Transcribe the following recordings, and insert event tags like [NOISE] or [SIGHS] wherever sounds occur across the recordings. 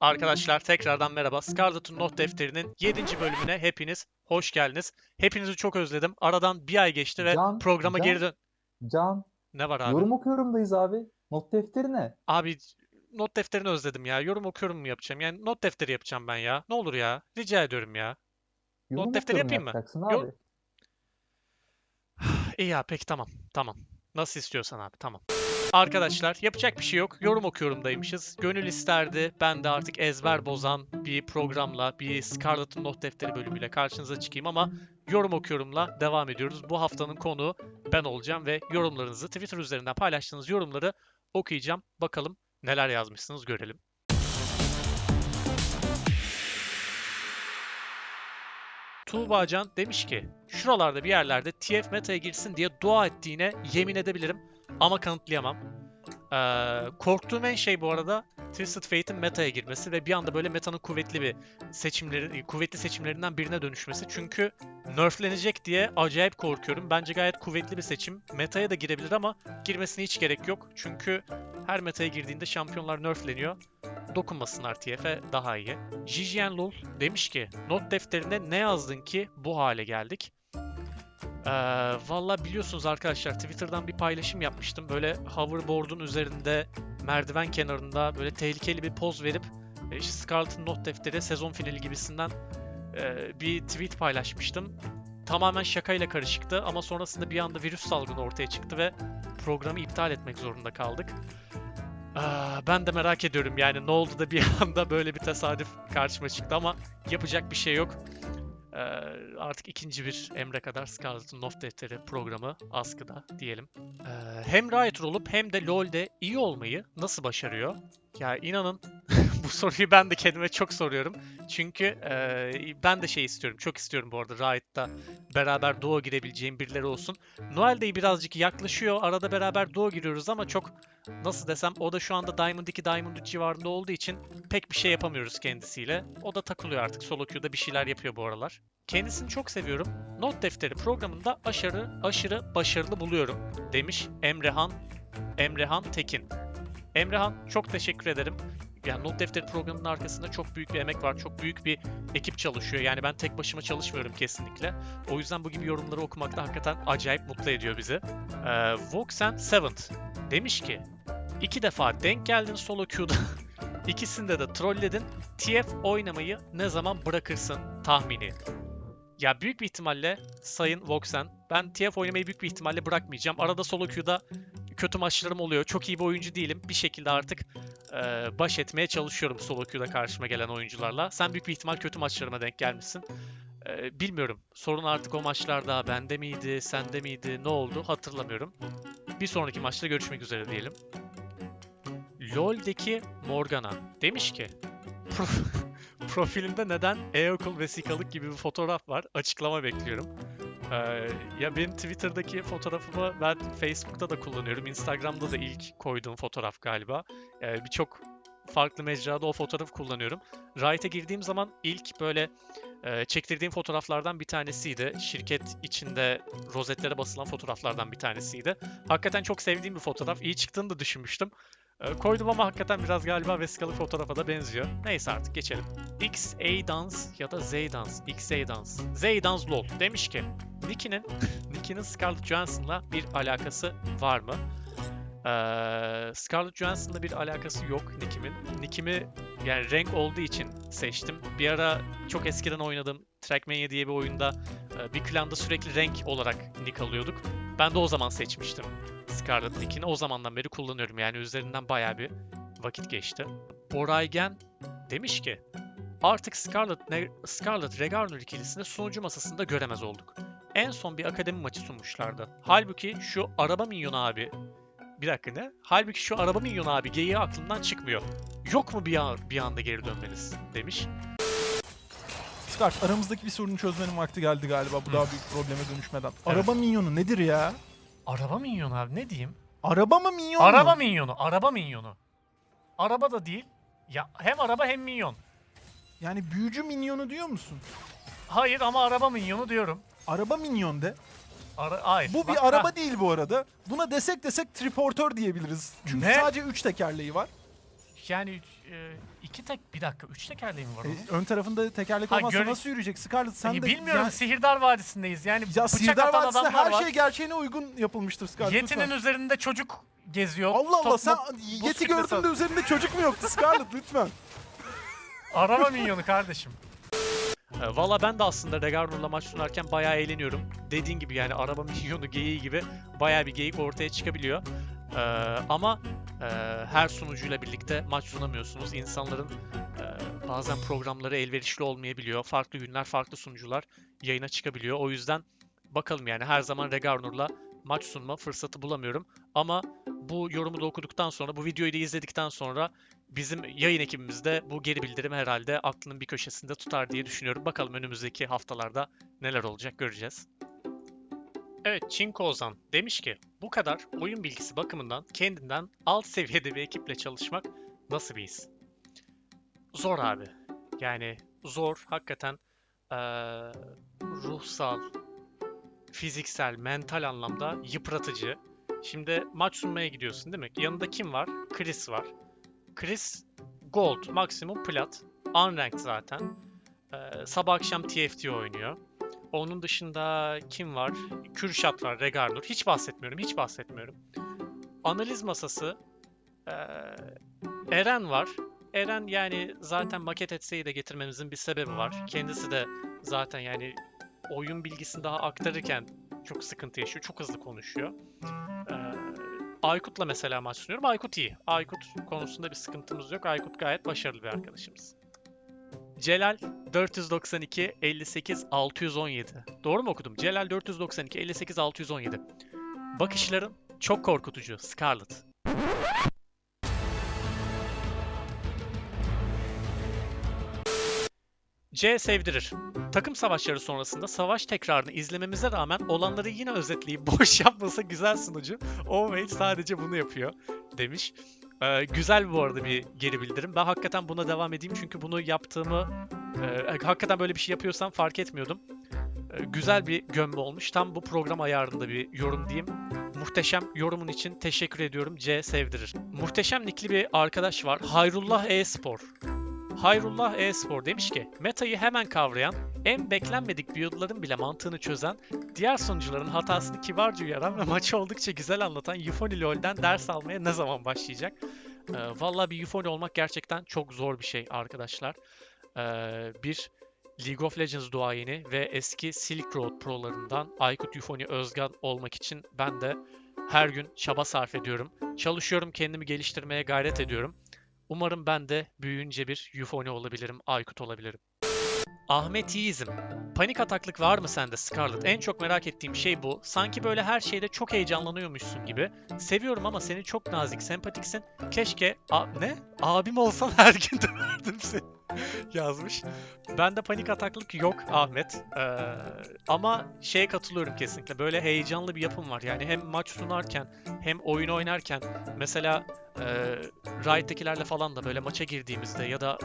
Arkadaşlar tekrardan merhaba. Scarlet'ın Not Defteri'nin 7. bölümüne hepiniz hoş geldiniz. Hepinizi çok özledim. Aradan bir ay geçti ve Can, programa Can. geri dön... Can, Ne var abi? yorum okuyorumdayız abi. Not defteri ne? Abi not defterini özledim ya. Yorum okuyorum mu yapacağım? Yani not defteri yapacağım ben ya. Ne olur ya. Rica ediyorum ya. Yorum defteri okuyorum yapayım mı? abi. [SIGHS] İyi ya peki tamam. Tamam. Nasıl istiyorsan abi tamam. Arkadaşlar yapacak bir şey yok. Yorum okuyorumdaymışız. Gönül isterdi. Ben de artık ezber bozan bir programla, bir Scarlet'ın Not Defteri bölümüyle karşınıza çıkayım ama yorum okuyorumla devam ediyoruz. Bu haftanın konuğu ben olacağım ve yorumlarınızı Twitter üzerinden paylaştığınız yorumları okuyacağım. Bakalım neler yazmışsınız görelim. Tuğbacan demiş ki şuralarda bir yerlerde TF meta'ya girsin diye dua ettiğine yemin edebilirim ama kanıtlayamam. Ee, korktuğum en şey bu arada Twisted Fate'in meta'ya girmesi ve bir anda böyle meta'nın kuvvetli bir seçimleri, kuvvetli seçimlerinden birine dönüşmesi. Çünkü nerflenecek diye acayip korkuyorum. Bence gayet kuvvetli bir seçim. Meta'ya da girebilir ama girmesine hiç gerek yok. Çünkü her meta'ya girdiğinde şampiyonlar nerfleniyor. Dokunmasınlar TF'e daha iyi. Jijian Lul demiş ki not defterinde ne yazdın ki bu hale geldik? Ee, Valla biliyorsunuz arkadaşlar Twitter'dan bir paylaşım yapmıştım. Böyle hoverboard'un üzerinde merdiven kenarında böyle tehlikeli bir poz verip e, işte Scarlet'ın not defteri sezon finali gibisinden e, bir tweet paylaşmıştım. Tamamen şakayla karışıktı ama sonrasında bir anda virüs salgını ortaya çıktı ve programı iptal etmek zorunda kaldık. Aa, ben de merak ediyorum yani ne oldu da bir [LAUGHS] anda böyle bir tesadüf karşıma çıktı ama yapacak bir şey yok. Ee, artık ikinci bir emre kadar Scarlet'ın Not Defteri programı askıda diyelim. Ee, hem Riot olup hem de LoL'de iyi olmayı nasıl başarıyor? Ya inanın [LAUGHS] bu soruyu ben de kendime çok soruyorum. Çünkü e, ben de şey istiyorum, çok istiyorum bu arada Riot'ta beraber duo girebileceğim birileri olsun. Noel Day birazcık yaklaşıyor, arada beraber duo giriyoruz ama çok nasıl desem o da şu anda Diamond 2, Diamond 3 civarında olduğu için pek bir şey yapamıyoruz kendisiyle. O da takılıyor artık. Solo queue'da bir şeyler yapıyor bu aralar. Kendisini çok seviyorum. Not defteri programında aşırı aşırı başarılı buluyorum demiş Emrehan Emrehan Tekin. Emrehan çok teşekkür ederim. Yani Not Defteri programının arkasında çok büyük bir emek var. Çok büyük bir ekip çalışıyor. Yani ben tek başıma çalışmıyorum kesinlikle. O yüzden bu gibi yorumları okumak da hakikaten acayip mutlu ediyor bizi. Ee, Voxen Seventh demiş ki iki defa denk geldin solo queue'da. [LAUGHS] İkisinde de trolledin. TF oynamayı ne zaman bırakırsın tahmini. Ya büyük bir ihtimalle Sayın Voxen ben TF oynamayı büyük bir ihtimalle bırakmayacağım. Arada solo queue'da kötü maçlarım oluyor. Çok iyi bir oyuncu değilim. Bir şekilde artık e, baş etmeye çalışıyorum solo queue'da karşıma gelen oyuncularla. Sen büyük bir ihtimal kötü maçlarıma denk gelmişsin. E, bilmiyorum. Sorun artık o maçlarda bende miydi, sende miydi, ne oldu hatırlamıyorum. Bir sonraki maçta görüşmek üzere diyelim. LoL'deki Morgana demiş ki "Pro- [LAUGHS] profilinde neden e-okul vesikalık gibi bir fotoğraf var? Açıklama bekliyorum. Ee, ya benim Twitter'daki fotoğrafımı ben Facebook'ta da kullanıyorum. Instagram'da da ilk koyduğum fotoğraf galiba. Ee, Birçok farklı mecrada o fotoğrafı kullanıyorum. Riot'a girdiğim zaman ilk böyle e, çektirdiğim fotoğraflardan bir tanesiydi. Şirket içinde rozetlere basılan fotoğraflardan bir tanesiydi. Hakikaten çok sevdiğim bir fotoğraf. İyi çıktığını da düşünmüştüm. Ee, Koydum ama hakikaten biraz galiba vesikalık fotoğrafa da benziyor. Neyse artık geçelim. XA Dance ya da Z Dance. XA Dance. Z Dance LOL demiş ki Nicky'nin Nicky'nin Scarlett Johansson'la bir alakası var mı? Ee, Scarlett Johansson'la bir alakası yok Nicky'min. Nicky'mi yani renk olduğu için seçtim. Bir ara çok eskiden oynadığım Trackmania diye bir oyunda e, bir klanda sürekli renk olarak nick alıyorduk. Ben de o zaman seçmiştim Scarlet Nick'ini. O zamandan beri kullanıyorum yani üzerinden bayağı bir vakit geçti. Boraygen demiş ki Artık Scarlet, ne- Scarlet Regarnur ikilisini sunucu masasında göremez olduk. En son bir akademi maçı sunmuşlardı. Halbuki şu araba minyonu abi... Bir dakika ne? Halbuki şu araba minyonu abi geyiği aklımdan çıkmıyor. Yok mu bir, an- bir anda geri dönmeniz demiş. Skart aramızdaki bir sorunu çözmenin vakti geldi galiba bu daha büyük probleme dönüşmeden. Araba minyonu nedir ya? Araba minyonu abi ne diyeyim? Araba mı minyon mu? Araba minyonu, araba minyonu. Araba da değil. Ya hem araba hem minyon. Yani büyücü minyonu diyor musun? Hayır ama araba minyonu diyorum. Araba minyon de. Ara hayır. Bu Bak- bir araba ha, değil bu arada. Buna desek desek triportör diyebiliriz. Çünkü Ne? sadece 3 tekerleği var. yani e, iki tek bir dakika üç tekerleği mi var E, onun? ön tarafında tekerlek Ha, olmazsa gör- nasıl yürüyecek? Scarlett sen Hani de... bilmiyorum Ya, Sihirdar Vadisi'ndeyiz. Yani ya bıçak Sihirdar atan Vadisi'nde adamlar her var. şey gerçeğine uygun yapılmıştır Scarlett. Yeti'nin lütfen. üzerinde çocuk geziyor. Allah Allah Top- sen buz Yeti kütlesi gördün de üzerinde çocuk mu yoktu Scarlett lütfen. Arama minyonu kardeşim. E, Valla ben de aslında Regarnur'la maç sunarken bayağı eğleniyorum. Dediğin gibi yani araba [LAUGHS] milyonu geyiği gibi bayağı bir geyik ortaya çıkabiliyor. E, ama e, her sunucuyla birlikte maç sunamıyorsunuz. İnsanların e, bazen programları elverişli olmayabiliyor. Farklı günler, farklı sunucular yayına çıkabiliyor. O yüzden bakalım yani her zaman Regarnur'la maç sunma fırsatı bulamıyorum. Ama bu yorumu da okuduktan sonra, bu videoyu da izledikten sonra bizim yayın ekibimizde bu geri bildirim herhalde aklının bir köşesinde tutar diye düşünüyorum. Bakalım önümüzdeki haftalarda neler olacak göreceğiz. Evet Çinko Ozan demiş ki bu kadar oyun bilgisi bakımından kendinden alt seviyede bir ekiple çalışmak nasıl bir his? Zor abi. Yani zor hakikaten eee, ruhsal, fiziksel, mental anlamda yıpratıcı. Şimdi maç sunmaya gidiyorsun değil mi? Yanında kim var? Chris var. Chris Gold, maksimum plat. Unranked zaten. Ee, sabah akşam TFT oynuyor. Onun dışında kim var? Kürşat var, Regarnur. Hiç bahsetmiyorum, hiç bahsetmiyorum. Analiz masası. ee, Eren var. Eren yani zaten maket etseyi de getirmemizin bir sebebi var. Kendisi de zaten yani oyun bilgisini daha aktarırken çok sıkıntı yaşıyor. Çok hızlı konuşuyor. Ee, Aykut'la mesela maç sunuyorum. Aykut iyi. Aykut konusunda bir sıkıntımız yok. Aykut gayet başarılı bir arkadaşımız. Celal 492 58 617. Doğru mu okudum? Celal 492 58 617. Bakışların çok korkutucu. Scarlet. C sevdirir. Takım savaşları sonrasında savaş tekrarını izlememize rağmen olanları yine özetleyip [LAUGHS] boş yapmasa güzel sunucu. Omeil sadece bunu yapıyor demiş. Ee, güzel bu arada bir geri bildirim. Ben hakikaten buna devam edeyim çünkü bunu yaptığımı e, hakikaten böyle bir şey yapıyorsam fark etmiyordum. Ee, güzel bir gömme olmuş. Tam bu program ayarında bir yorum diyeyim. Muhteşem yorumun için teşekkür ediyorum. C sevdirir. Muhteşem nickli bir arkadaş var. Hayrullah e-spor. Hayrullah e-spor demiş ki metayı hemen kavrayan, en beklenmedik build'ların bile mantığını çözen, diğer sunucuların hatasını kibarca uyaran ve maçı oldukça güzel anlatan Euphony LoL'den ders almaya ne zaman başlayacak? Ee, Valla bir Euphony olmak gerçekten çok zor bir şey arkadaşlar. Ee, bir League of Legends duayeni ve eski Silk Road prolarından Aykut Euphony Özgan olmak için ben de her gün çaba sarf ediyorum. Çalışıyorum, kendimi geliştirmeye gayret ediyorum. Umarım ben de büyüyünce bir Euphony olabilirim, Aykut olabilirim. Ahmet Yiğizim. Panik ataklık var mı sende Scarlett? En çok merak ettiğim şey bu. Sanki böyle her şeyde çok heyecanlanıyormuşsun gibi. Seviyorum ama seni çok nazik, sempatiksin. Keşke... A- ne? Abim olsan [LAUGHS] her gün döverdim seni. [LAUGHS] Yazmış. Bende panik ataklık yok Ahmet. Ee, ama şeye katılıyorum kesinlikle. Böyle heyecanlı bir yapım var. Yani hem maç sunarken hem oyun oynarken mesela e, Riot'tekilerle falan da böyle maça girdiğimizde ya da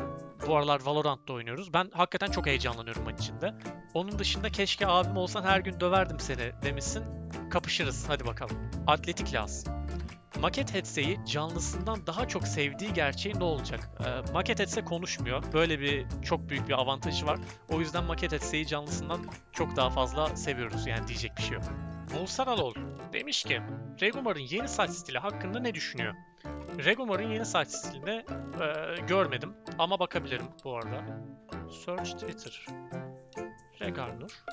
bu aralar Valorant'ta oynuyoruz. Ben hakikaten çok heyecanlanıyorum maç içinde. Onun dışında keşke abim olsan her gün döverdim seni demişsin. Kapışırız hadi bakalım. Atletik lazım. Maket Hetse'yi canlısından daha çok sevdiği gerçeği ne olacak? Ee, Maket Hetse konuşmuyor. Böyle bir çok büyük bir avantajı var. O yüzden Maket Hetse'yi canlısından çok daha fazla seviyoruz. Yani diyecek bir şey yok. Bulsar Alol demiş ki Regumar'ın yeni saç stili hakkında ne düşünüyor? Regumar'ın yeni saç stilini e, görmedim ama bakabilirim bu arada. Search Twitter. Regarnur.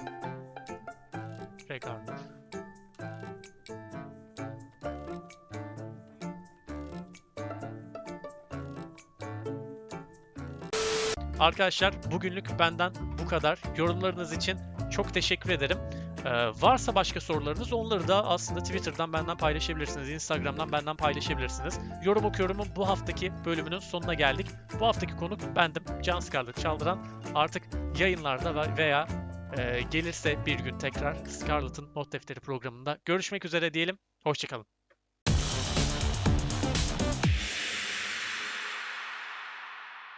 Regarnur. Arkadaşlar bugünlük benden bu kadar. Yorumlarınız için çok teşekkür ederim. Ee, varsa başka sorularınız onları da aslında Twitter'dan benden paylaşabilirsiniz. Instagram'dan benden paylaşabilirsiniz. Yorum okuyorumun bu haftaki bölümünün sonuna geldik. Bu haftaki konuk bendim. Can Scarlett Çaldıran. Artık yayınlarda ve- veya e, gelirse bir gün tekrar Scarlett'ın Not Defteri programında görüşmek üzere diyelim. Hoşçakalın.